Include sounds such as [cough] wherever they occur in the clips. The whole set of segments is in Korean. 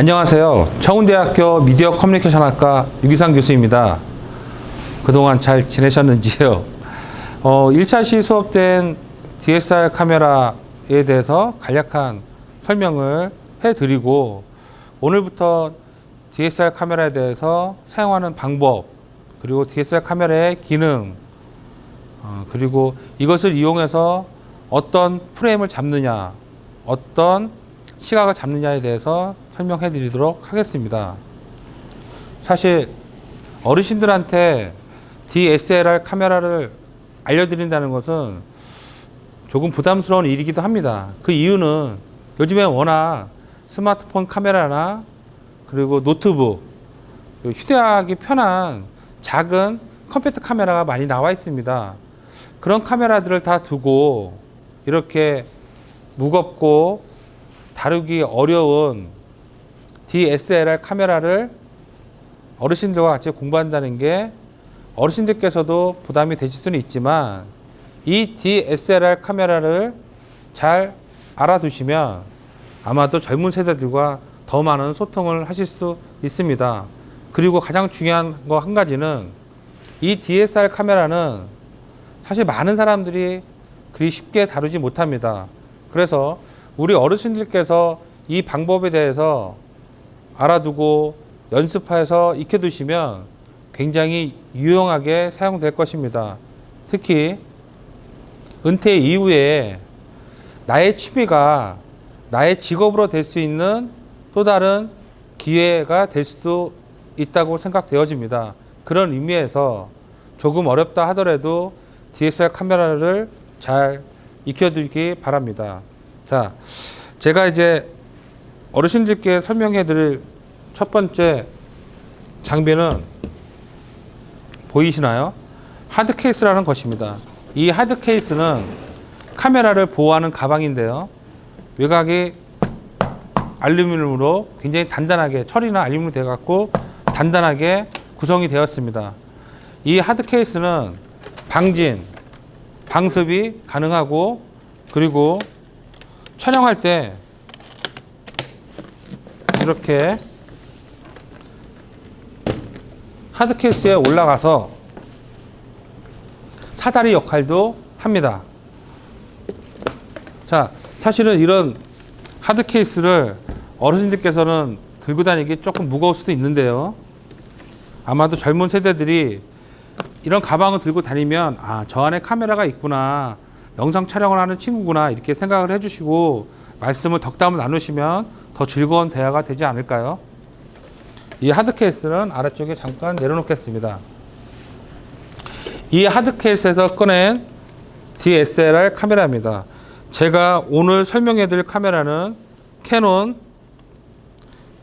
안녕하세요. 청운대학교 미디어 커뮤니케이션 학과 유기상 교수입니다. 그동안 잘 지내셨는지요? [laughs] 어, 1차 시 수업된 DSR 카메라에 대해서 간략한 설명을 해드리고 오늘부터 DSR 카메라에 대해서 사용하는 방법 그리고 DSR 카메라의 기능 어, 그리고 이것을 이용해서 어떤 프레임을 잡느냐 어떤 시각을 잡느냐에 대해서 설명해 드리도록 하겠습니다. 사실 어르신들한테 DSLR 카메라를 알려드린다는 것은 조금 부담스러운 일이기도 합니다. 그 이유는 요즘에 워낙 스마트폰 카메라나 그리고 노트북, 그리고 휴대하기 편한 작은 컴퓨터 카메라가 많이 나와 있습니다. 그런 카메라들을 다 두고 이렇게 무겁고 다루기 어려운 DSLR 카메라를 어르신들과 같이 공부한다는 게 어르신들께서도 부담이 되실 수는 있지만 이 DSLR 카메라를 잘 알아두시면 아마도 젊은 세대들과 더 많은 소통을 하실 수 있습니다. 그리고 가장 중요한 거 한 가지는 이 DSLR 카메라는 사실 많은 사람들이 그리 쉽게 다루지 못합니다. 그래서 우리 어르신들께서 이 방법에 대해서 알아두고 연습해서 익혀두시면 굉장히 유용하게 사용될 것입니다. 특히 은퇴 이후에 나의 취미가 나의 직업으로 될 수 있는 또 다른 기회가 될 수도 있다고 생각되어집니다. 그런 의미에서 조금 어렵다 하더라도 DSLR 카메라를 잘 익혀두기 바랍니다. 자, 제가 이제 어르신들께 설명해 드릴 첫 번째 장비는 보이시나요? 하드 케이스라는 것입니다. 이 하드 케이스는 카메라를 보호하는 가방인데요. 외곽이 알루미늄으로 굉장히 단단하게 철이나 알루미늄 되어 갖고 단단하게 구성이 되었습니다. 이 하드 케이스는 방진, 방습이 가능하고 그리고 촬영할 때 이렇게 하드 케이스에 올라가서 사다리 역할도 합니다. 자, 사실은 이런 하드 케이스를 어르신들께서는 들고 다니기 조금 무거울 수도 있는데요. 아마도 젊은 세대들이 이런 가방을 들고 다니면 아, 저 안에 카메라가 있구나. 영상 촬영을 하는 친구구나. 이렇게 생각을 해 주시고 말씀을 덕담을 나누시면 더 즐거운 대화가 되지 않을까요? 이 하드 케이스는 아래쪽에 잠깐 내려놓겠습니다. 이 하드 케이스에서 꺼낸 DSLR 카메라입니다. 제가 오늘 설명해 드릴 카메라는 캐논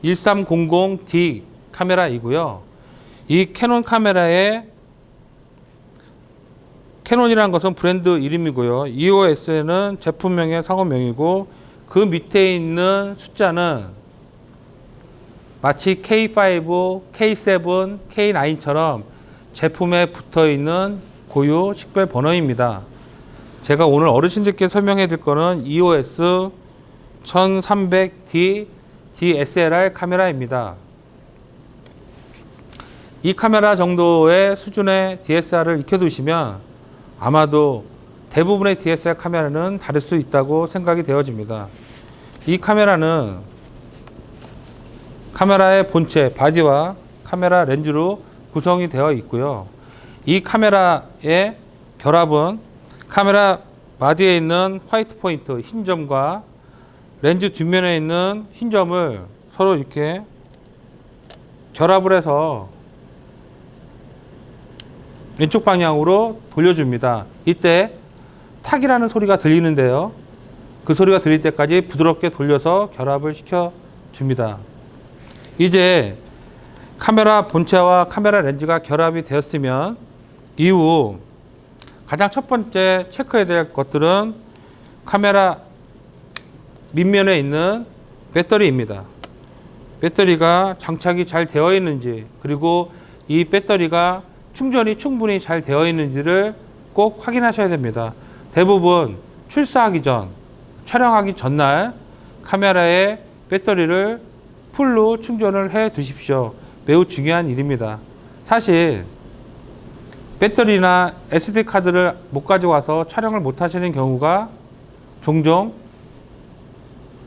1300D 카메라이고요. 이 캐논 카메라의 캐논이라는 것은 브랜드 이름이고요. EOS는 제품명의 상호명이고 그 밑에 있는 숫자는 마치 K5, K7, K9처럼 제품에 붙어 있는 고유 식별 번호입니다. 제가 오늘 어르신들께 설명해 드릴 거는 EOS 1300D DSLR 카메라입니다. 이 카메라 정도의 수준의 DSLR을 익혀두시면 아마도 대부분의 DSLR 카메라는 다를 수 있다고 생각이 되어집니다. 이 카메라는 카메라의 본체, 바디와 카메라 렌즈로 구성이 되어 있고요. 이 카메라의 결합은 카메라 바디에 있는 화이트 포인트, 흰 점과 렌즈 뒷면에 있는 흰 점을 서로 이렇게 결합을 해서 왼쪽 방향으로 돌려줍니다. 이때 탁이라는 소리가 들리는데요. 그 소리가 들릴 때까지 부드럽게 돌려서 결합을 시켜 줍니다. 이제 카메라 본체와 카메라 렌즈가 결합이 되었으면 이후 가장 첫 번째 체크해야 될 것들은 카메라 밑면에 있는 배터리입니다. 배터리가 장착이 잘 되어 있는지 그리고 이 배터리가 충전이 충분히 잘 되어 있는지를 꼭 확인하셔야 됩니다. 대부분 출사하기 전, 촬영하기 전날 카메라에 배터리를 풀로 충전을 해 두십시오. 매우 중요한 일입니다. 사실 배터리나 SD 카드를 못 가져와서 촬영을 못 하시는 경우가 종종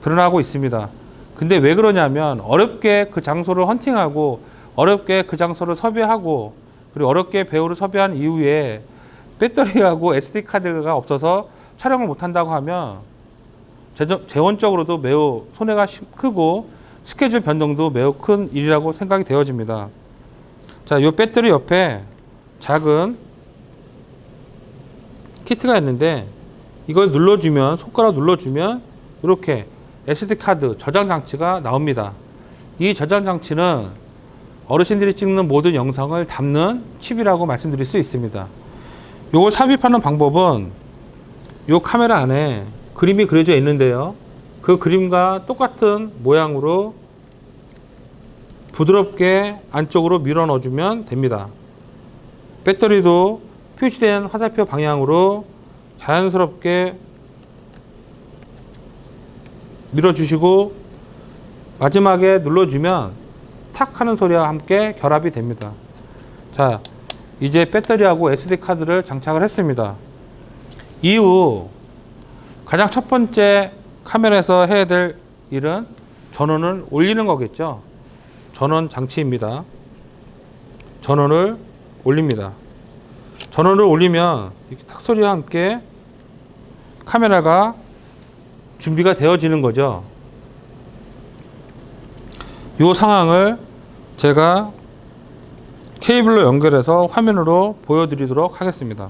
드러나고 있습니다. 근데 왜 그러냐면 어렵게 그 장소를 헌팅하고 어렵게 그 장소를 섭외하고 그리고 어렵게 배우를 섭외한 이후에 배터리하고 SD 카드가 없어서 촬영을 못 한다고 하면 재정- 재원적으로도 매우 손해가 시- 크고 스케줄 변동도 매우 큰 일이라고 생각이 되어집니다. 자, 이 배터리 옆에 작은 키트가 있는데 이걸 눌러주면 손가락 눌러주면 이렇게 SD 카드 저장 장치가 나옵니다. 이 저장 장치는 어르신들이 찍는 모든 영상을 담는 칩이라고 말씀드릴 수 있습니다. 이걸 삽입하는 방법은 이 카메라 안에 그림이 그려져 있는데요. 그 그림과 똑같은 모양으로 부드럽게 안쪽으로 밀어 넣어주면 됩니다. 배터리도 표시된 화살표 방향으로 자연스럽게 밀어주시고 마지막에 눌러주면 탁 하는 소리와 함께 결합이 됩니다. 자, 이제 배터리하고 SD 카드를 장착을 했습니다. 이후 가장 첫 번째 카메라에서 해야 될 일은 전원을 올리는 거겠죠. 전원 장치입니다. 전원을 올립니다. 전원을 올리면 이렇게 탁 소리와 함께 카메라가 준비가 되어지는 거죠. 이 상황을 제가 케이블로 연결해서 화면으로 보여드리도록 하겠습니다.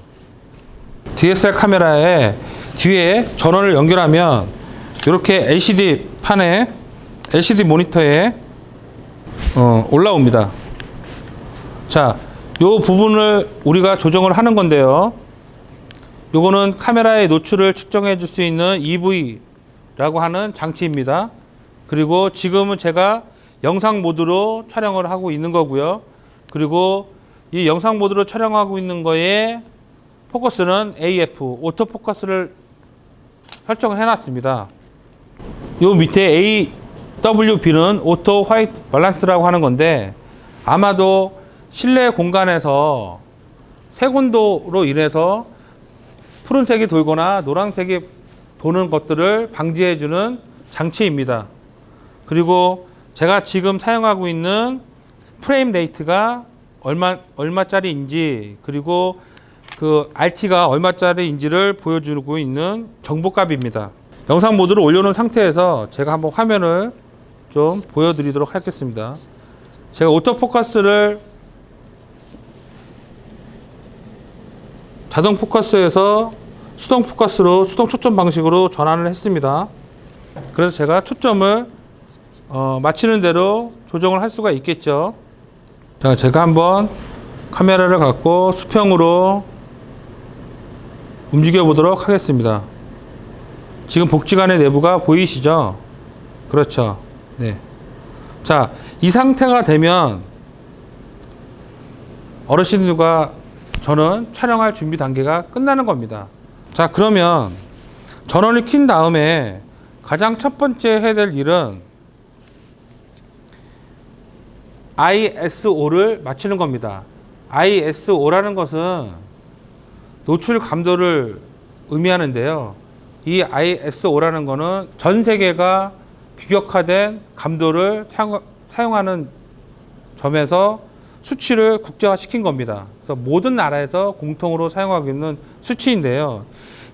DSLR 카메라에 뒤에 전원을 연결하면 이렇게 LCD 판에 LCD 모니터에 어, 올라옵니다. 자, 요 부분을 우리가 조정을 하는 건데요. 요거는 카메라의 노출을 측정해 줄 수 있는 EV라고 하는 장치입니다. 그리고 지금은 제가 영상 모드로 촬영을 하고 있는 거고요. 그리고 이 영상 모드로 촬영하고 있는 거에 포커스는 AF, 오토 포커스를 설정을 해놨습니다. 요 밑에 AWB는 오토 화이트 밸런스라고 하는 건데 아마도 실내 공간에서 색온도로 인해서 푸른색이 돌거나 노란색이 도는 것들을 방지해주는 장치입니다. 그리고 제가 지금 사용하고 있는 프레임 레이트가 얼마 얼마짜리인지 그리고 그 RT가 얼마짜리인지를 보여주고 있는 정보값입니다. 영상 모드를 올려놓은 상태에서 제가 한번 화면을 좀 보여드리도록 하겠습니다. 제가 오토포커스를 자동 포커스에서 수동 포커스로 수동 초점 방식으로 전환을 했습니다. 그래서 제가 초점을 어, 맞추는 대로 조정을 할 수가 있겠죠. 자, 제가 한번 카메라를 갖고 수평으로 움직여 보도록 하겠습니다. 지금 복지관의 내부가 보이시죠? 그렇죠. 네. 자, 이 상태가 되면 어르신들과 저는 촬영할 준비 단계가 끝나는 겁니다. 자, 그러면 전원을 킨 다음에 가장 첫 번째 해야 될 일은 ISO를 맞추는 겁니다. ISO라는 것은 노출 감도를 의미하는데요. 이 ISO라는 것은 전 세계가 규격화된 감도를 사용- 사용 하는 점에서 수치를 국제화 시킨 겁니다. 그래서 모든 나라에서 공통으로 사용하고 있는 수치인데요.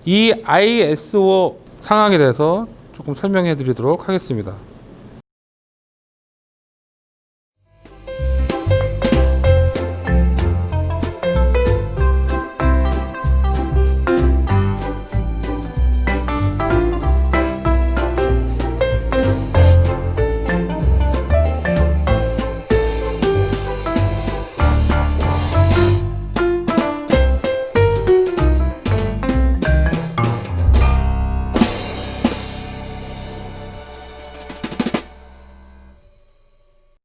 이 ISO 상황에 대해서 조금 설명해 드리도록 하겠습니다.